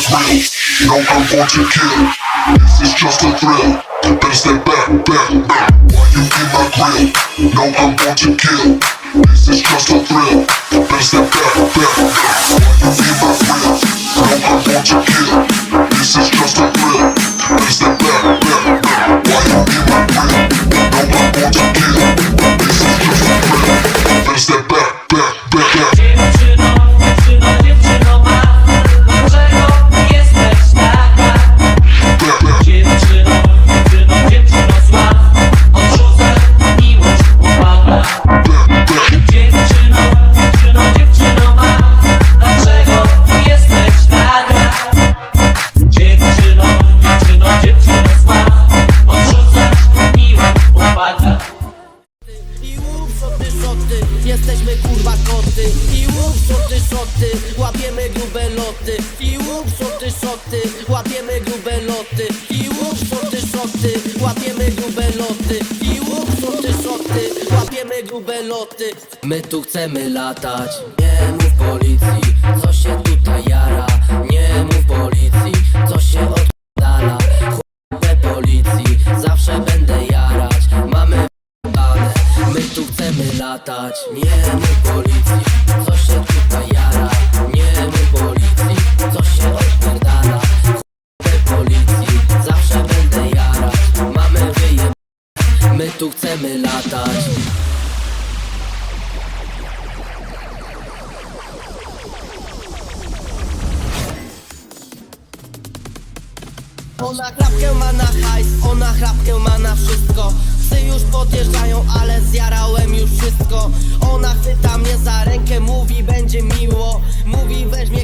you be my grill? No, I'm going to kill. This is just a thrill. Better step back, back, back. Why you be my grill? No, I'm going to kill. This is just a thrill. Better step back, back, back. Why you be my grill? No, I'm going to kill. Loty I łup szoty, szoty, łapiemy grube loty I łup szoty, szoty, łapiemy grube loty I łup szoty, szoty, łapiemy grube loty. My tu chcemy latać. Nie mów policji, co się tutaj jara. Nie mów policji, co się odpala. Chłopę policji, zawsze będę jarać. Mamy. My tu chcemy latać, nie my policji Ona chrapkę ma na hajs, ona chrapkę ma na wszystko. Psy już podjeżdżają, ale zjarałem już wszystko. Ona chwyta mnie za rękę, mówi będzie miło. Mówi weźmie